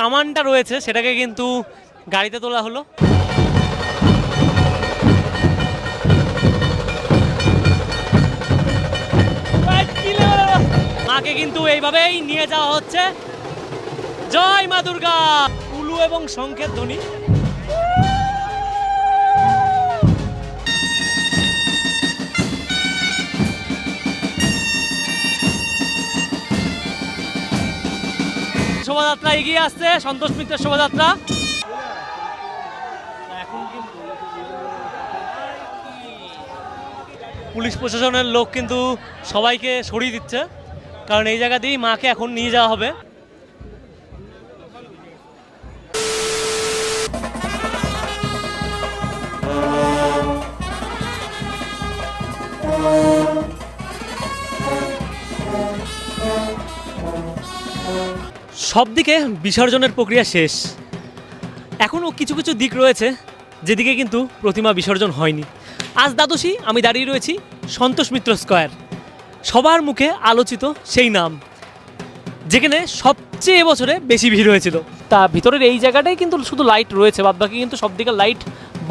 কামানটা রয়েছে, সেটাকে কিন্তু গাড়িতে তোলা হলো। মাকে কিন্তু এইভাবেই নিয়ে যাওয়া হচ্ছে। জয় মা দুর্গা। উলু এবং শঙ্খের ধ্বনি। শোভাযাত্রা এগিয়ে আসছে, সন্তোষ মিত্রের শোভাযাত্রা। পুলিশ প্রশাসনের লোক কিন্তু সবাইকে সরিয়ে দিচ্ছে, কারণ এই জায়গা দিয়েই মাকে এখন নিয়ে যাওয়া হবে। সব দিকে বিসর্জনের প্রক্রিয়া শেষ। এখনও কিছু কিছু দিক রয়েছে, যেদিকে কিন্তু প্রতিমা বিসর্জন হয়নি। আজ দ্বাদশী, আমি দাঁড়িয়ে রয়েছি সন্তোষ মিত্র স্কয়ার। সবার মুখে আলোচিত সেই নাম, যেখানে সবচেয়ে বছরে বেশি ভিড় হয়েছিল। তা ভিতরের এই জায়গাটাই কিন্তু শুধু লাইট রয়েছে বাদ বাকি কিন্তু সব দিকে লাইট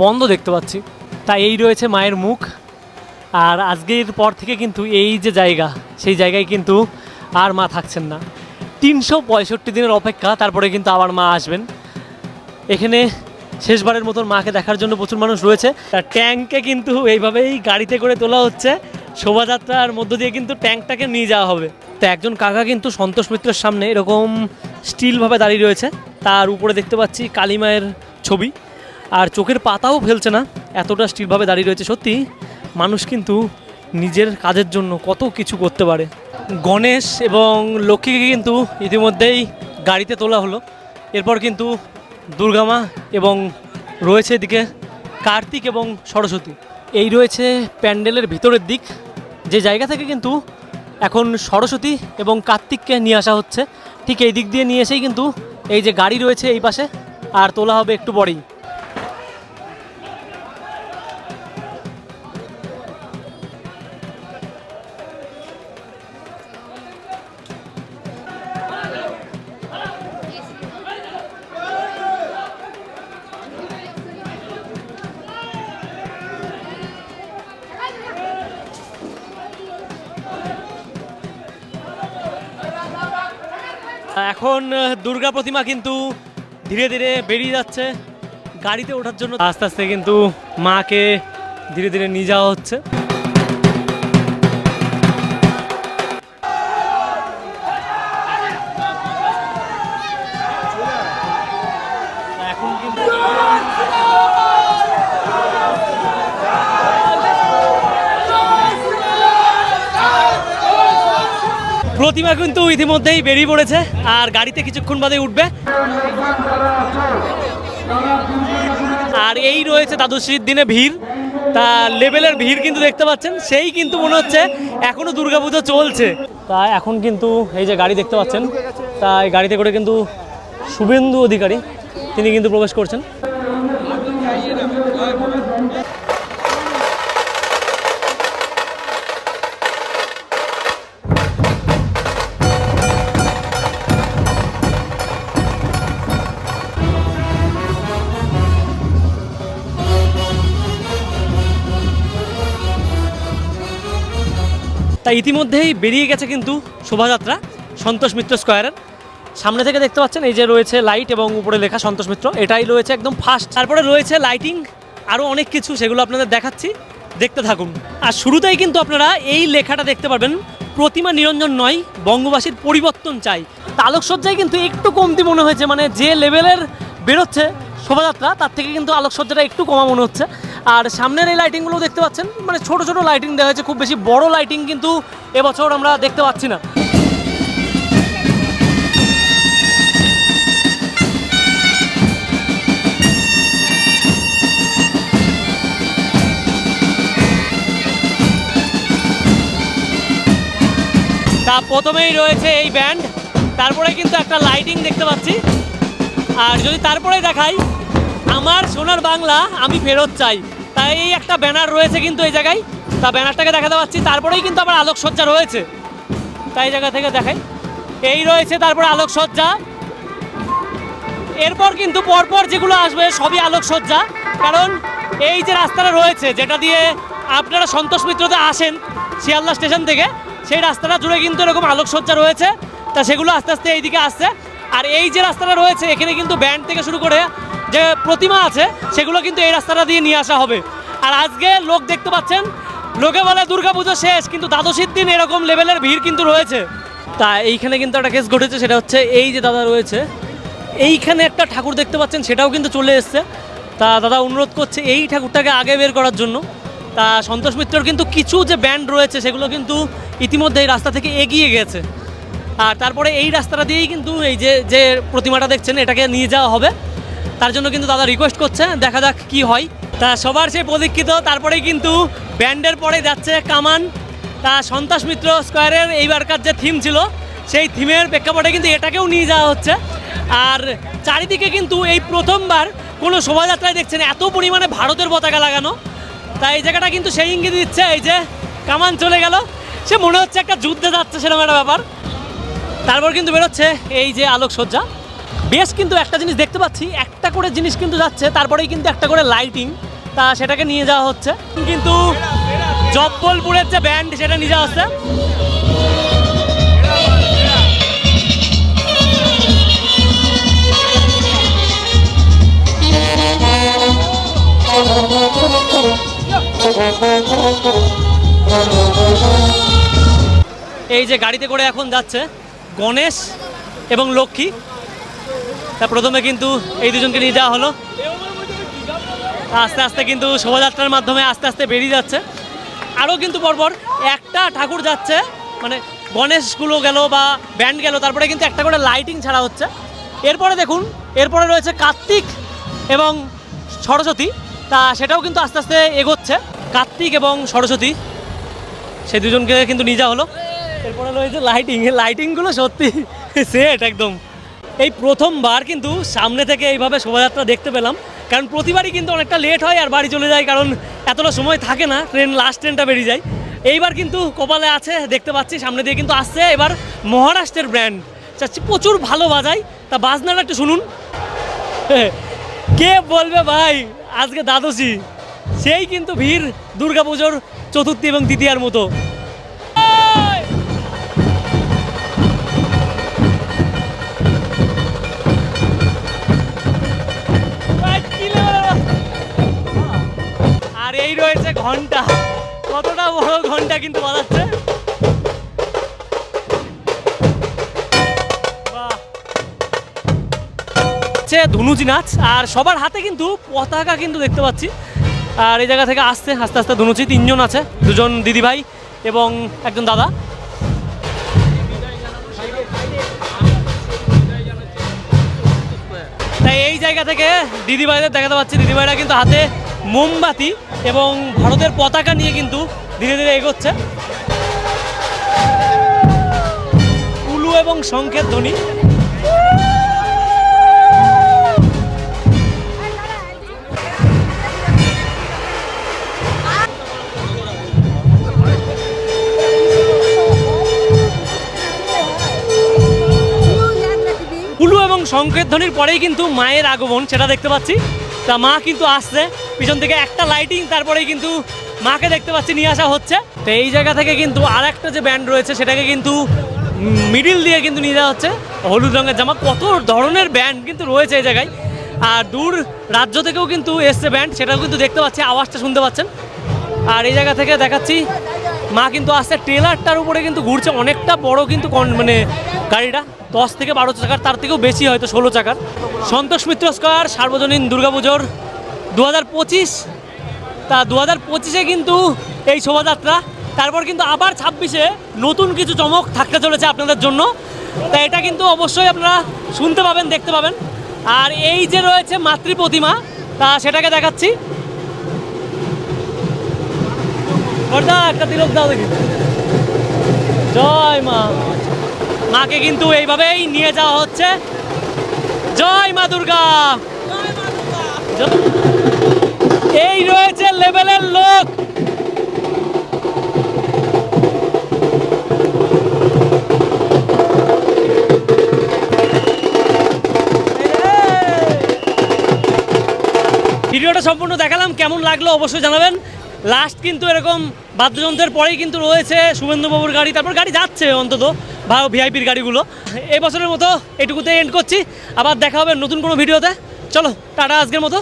বন্ধ দেখতে পাচ্ছি। তা এই রয়েছে মায়ের মুখ। আর আজকের পর থেকে কিন্তু এই যে জায়গা, সেই জায়গায় কিন্তু আর মা থাকছেন না। তিনশো পঁয়ষট্টি দিনের অপেক্ষা, তারপরে কিন্তু আবার মা আসবেন। এখানে শেষবারের মতন মাকে দেখার জন্য প্রচুর মানুষ রয়েছে। তার ট্যাঙ্কে কিন্তু এইভাবেই গাড়িতে করে তোলা হচ্ছে। শোভাযাত্রার মধ্য দিয়ে কিন্তু ট্যাঙ্কটাকে নিয়ে যাওয়া হবে। তো একজন কাকা কিন্তু সন্তোষ মিত্রের সামনে এরকম স্টিলভাবে দাঁড়িয়ে রয়েছে। তার উপরে দেখতে পাচ্ছি কালিমায়ের ছবি। আর চোখের পাতাও ফেলছে না, এতটা স্টিলভাবে দাঁড়িয়ে রয়েছে সত্যি। মানুষ কিন্তু নিজের কাজের জন্য কত কিছু করতে পারে। গণেশ এবং লক্ষ্মীকে কিন্তু ইতিমধ্যেই গাড়িতে তোলা হলো। এরপর কিন্তু দুর্গামা এবং রয়েছে এদিকে কার্তিক এবং সরস্বতী। এই রয়েছে প্যান্ডেলের ভিতরের দিক। যে জায়গা থেকে কিন্তু এখন সরস্বতী এবং কার্তিককে নিয়ে আসা হচ্ছে, ঠিক এই দিক দিয়ে নিয়ে এসেই কিন্তু এই যে গাড়ি রয়েছে এই পাশে, আর তোলা হবে একটু পরেই। এখন দুর্গা প্রতিমা কিন্তু ধীরে ধীরে বেরিয়ে যাচ্ছে। গাড়িতে ওঠার জন্য আস্তে আস্তে কিন্তু মাকে ধীরে ধীরে নিয়ে যাওয়া হচ্ছে। প্রতিমা কিন্তু ইতিমধ্যেই বেরিয়ে পড়েছে, আর গাড়িতে কিছুক্ষণ বাদে উঠবে। আর এই রয়েছে দ্বাদশীর দিনে ভিড়, তা লেভেলের ভিড় কিন্তু দেখতে পাচ্ছেন, সেই কিন্তু মনে হচ্ছে এখনও দুর্গাপুজো চলছে। তা এখন কিন্তু এই যে গাড়ি দেখতে পাচ্ছেন, তা এই গাড়িতে করে কিন্তু শুভেন্দু অধিকারী, তিনি কিন্তু প্রবেশ করছেন। তা ইতিমধ্যেই বেরিয়ে গেছে কিন্তু শোভাযাত্রা সন্তোষ মিত্র স্কোয়ারের। সামনে থেকে দেখতে পাচ্ছেন, এই যে রয়েছে লাইট এবং উপরে লেখা সন্তোষ মিত্র, এটাই রয়েছে একদম ফার্স্ট তারপরে রয়েছে লাইটিং আরও অনেক কিছু, সেগুলো আপনাদের দেখাচ্ছি। দেখতে থাকুন। আর শুরুতেই কিন্তু আপনারা এই লেখাটা দেখতে পারবেন, প্রতিমা নিরঞ্জন নয়, বঙ্গবাসীর পরিবর্তন চাই। আলোকসজ্জায় কিন্তু একটু কমতি মনে হয়েছে মানে যে লেভেলের বেরোচ্ছে শোভাযাত্রা, তার থেকে কিন্তু আলোকসজ্জাটা একটু কমা মনে হচ্ছে। আর সামনের এই লাইটিংগুলো দেখতে পাচ্ছেন। মানে ছোট ছোট লাইটিং দেওয়া হয়েছে, খুব বেশি বড় লাইটিং কিন্তু এবছর আমরা দেখতে পাচ্ছি না। তা প্রথমেই রয়েছে এই ব্যান্ড তারপরে কিন্তু একটা লাইটিং দেখতে পাচ্ছি। আর যদি তারপরে দেখাই আমার সোনার বাংলা আমি ফেরত চাই। তাই এই একটা ব্যানার রয়েছে কিন্তু এই জায়গায়। তা ব্যানারটাকে দেখাতে পাচ্ছি, তারপরেই কিন্তু আবার আলোকসজ্জা রয়েছে। তাই এই জায়গা থেকে দেখাই। এই রয়েছে তারপরে আলোকসজ্জা। এরপর কিন্তু পরপর যেগুলো আসবে সবই আলোকসজ্জা। কারণ এই যে রাস্তাটা রয়েছে, যেটা দিয়ে আপনারা সন্তোষ মিত্রতে আসেন শিয়ালদা স্টেশন থেকে, সেই রাস্তাটা জুড়ে কিন্তু এরকম আলোকসজ্জা রয়েছে। তা সেগুলো আস্তে আস্তে এইদিকে আসছে। আর এই যে রাস্তাটা রয়েছে, এখানে কিন্তু ব্যান্ড থেকে শুরু করে যে প্রতিমা আছে, সেগুলো কিন্তু এই রাস্তাটা দিয়ে নিয়ে আসা হবে। আর আজকে লোক দেখতে পাচ্ছেন, লোকে বলে দুর্গাপুজো শেষ, কিন্তু দ্বাদশীর দিন এরকম লেভেলের ভিড় কিন্তু রয়েছে। তা এইখানে কিন্তু একটা কেস ঘটেছে, সেটা হচ্ছে এই যে দাদা রয়েছে, এইখানে একটা ঠাকুর দেখতে পাচ্ছেন, সেটাও কিন্তু চলে এসছে। তা দাদা অনুরোধ করছে এই ঠাকুরটাকে আগে বের করার জন্য। তা সন্তোষ মিত্রর কিন্তু কিছু যে ব্যান্ড রয়েছে, সেগুলো কিন্তু ইতিমধ্যে এই রাস্তা থেকে এগিয়ে গেছে। আর তারপরে এই রাস্তাটা দিয়েই কিন্তু এই যে যে প্রতিমাটা দেখছেন, এটাকে নিয়ে যাওয়া হবে। তার জন্য কিন্তু দাদা রিকোয়েস্ট করছে, দেখা যাক কি হয়। তা সবার সেই প্রদীক্ষিত তারপরেই কিন্তু ব্যান্ডের পরে যাচ্ছে কামান। তা সন্তাস মিত্র স্কোয়ারের এইবারকার যে থিম ছিল, সেই থিমের প্রেক্ষাপটে কিন্তু এটাকেও নিয়ে যাওয়া হচ্ছে। আর চারিদিকে কিন্তু এই প্রথমবার কোনো শোভাযাত্রায় দেখছেন এত পরিমাণে ভারতের পতাকা লাগানো। তাই এই জায়গাটা কিন্তু সেই ইঙ্গিত দিচ্ছে, এই যে কামান চলে গেল। সে মনে হচ্ছে একটা যুদ্ধে যাচ্ছে, সেরকম একটা ব্যাপার। তারপর কিন্তু বেরোচ্ছে এই যে আলোকসজ্জা। বেশ কিন্তু একটা জিনিস দেখতে পাচ্ছি, একটা করে জিনিস কিন্তু যাচ্ছে, তারপরেই কিন্তু একটা করে লাইটিং তা সেটাকে নিয়ে যাওয়া হচ্ছে। কিন্তু জব্বলপুরের যে ব্যান্ড সেটা নিয়ে যাওয়া হচ্ছে। এই যে গাড়িতে করে এখন যাচ্ছে গণেশ এবং লক্ষ্মী। তা প্রথমে কিন্তু এই দুজনকে নিয়ে যাওয়া হলো। আস্তে আস্তে কিন্তু শোভাযাত্রার মাধ্যমে আস্তে আস্তে বেরিয়ে যাচ্ছে। আরও কিন্তু পরপর একটা ঠাকুর যাচ্ছে মানে গণেশগুলো গেল বা ব্যান্ড গেল, তারপরে কিন্তু একটা করে লাইটিং ছাড়া হচ্ছে। এরপরে দেখুন, এরপরে রয়েছে কার্তিক এবং সরস্বতী। তা সেটাও কিন্তু আস্তে আস্তে এগোচ্ছে, কার্তিক এবং সরস্বতী। সে দুজনকে কিন্তু নিয়ে যাওয়া হলো। এরপরে রয়েছে লাইটিং লাইটিংগুলো সত্যি সেট একদম। এই প্রথমবার কিন্তু সামনে থেকে এইভাবে শোভাযাত্রা দেখতে পেলাম। কারণ প্রতিবারই কিন্তু অনেকটা লেট হয় আর বাড়ি চলে যায়, কারণ এতটা সময় থাকে না ট্রেন লাস্ট ট্রেনটা বেরিয়ে যায়। এইবার কিন্তু কপালে আছে, দেখতে পাচ্ছি, সামনে দিয়ে কিন্তু আসছে এবার মহারাষ্ট্রের ব্র্যান্ড চাচ্ছি প্রচুর ভালো বাজায়, তা বাজনাটা একটু শুনুন। কে বলবে ভাই? আজকে দ্বাদশী। সেই কিন্তু ভিড়, দুর্গাপুজোর চতুর্থী এবং দ্বিতীয়ার মতো। ঘণ্টা। কতটা বড় ঘণ্টা কিন্তু বাজাচ্ছে। ধনুচি নাচ, আর সবার হাতে কিন্তু পতাকা কিন্তু দেখতে পাচ্ছি। আর এই জায়গা থেকে আসছে, আস্তে আস্তে ধনুচি তিনজন আছে, দুজন দিদিভাই এবং একজন দাদা। তাই এই জায়গা থেকে দিদিভাইদের দেখাতে পাচ্ছি। দিদিভাইরা কিন্তু হাতে মোমবাতি এবং ভারতের পতাকা নিয়ে কিন্তু ধীরে ধীরে এগোচ্ছে। উলু এবং শঙ্খের ধ্বনি। উলু এবং শঙ্খের ধ্বনির পরেই কিন্তু মায়ের আগমন, সেটা দেখতে পাচ্ছি। তা মা কিন্তু আসছে। পিছন থেকে একটা লাইটিং তারপরেই কিন্তু মাকে দেখতে পাচ্ছি, নিয়ে আসা হচ্ছে। তো এই জায়গা থেকে কিন্তু আর একটা যে ব্যান্ড রয়েছে, সেটাকে কিন্তু মিডিল দিয়ে কিন্তু নিয়ে যাওয়া হচ্ছে। হলুদ রঙের জামা, কত ধরনের ব্যান্ড কিন্তু রয়েছে এই জায়গায়। আর দূর রাজ্য থেকেও কিন্তু এসছে ব্যান্ড সেটাও কিন্তু দেখতে পাচ্ছি, আওয়াজটা শুনতে পাচ্ছেন। আর এই জায়গা থেকে দেখাচ্ছি মা কিন্তু আসছে ট্রেলারটার উপরে কিন্তু ঘুরছে, অনেকটা বড় কিন্তু কন- মানে গাড়িটা। দশ থেকে বারো চাকার, তার থেকেও বেশি হয়তো ষোলো চাকার। সন্তোষ মিত্র স্কোয়ার, সার্বজনীন দুর্গাপুজোর দু হাজার পঁচিশ। তা দু হাজার পঁচিশে কিন্তু এই শোভাযাত্রা। তারপর কিন্তু আবার ছাব্বিশে নতুন কিছু চমক থাকতে চলেছে আপনাদের জন্য। তা এটা কিন্তু অবশ্যই আপনারা শুনতে পাবেন, দেখতে পাবেন। আর এই যে রয়েছে মাতৃ প্রতিমা, তা সেটাকে দেখাচ্ছি। বর্দা একটা তিলক দাও দেখি। জয় মা। মাকে কিন্তু এইভাবেই নিয়ে যাওয়া হচ্ছে। জয় মা দুর্গা। এই রয়েছে লেভেলের লোক। ভিডিওটা সম্পূর্ণ দেখালাম, কেমন লাগল অবশ্যই জানাবেন। লাস্ট কিন্তু এরকম বাদ্যযন্ত্রের পরেই কিন্তু রয়েছে শুভেন্দুবাবুর গাড়ি। তারপর গাড়ি যাচ্ছে অন্তত, বা ভিআইপির গাড়িগুলো। এই বছরের মতো এটুকুতে এন্ড করছি। আবার দেখা হবে নতুন কোনো ভিডিওতে। চলো, টাটা আজকের মতো।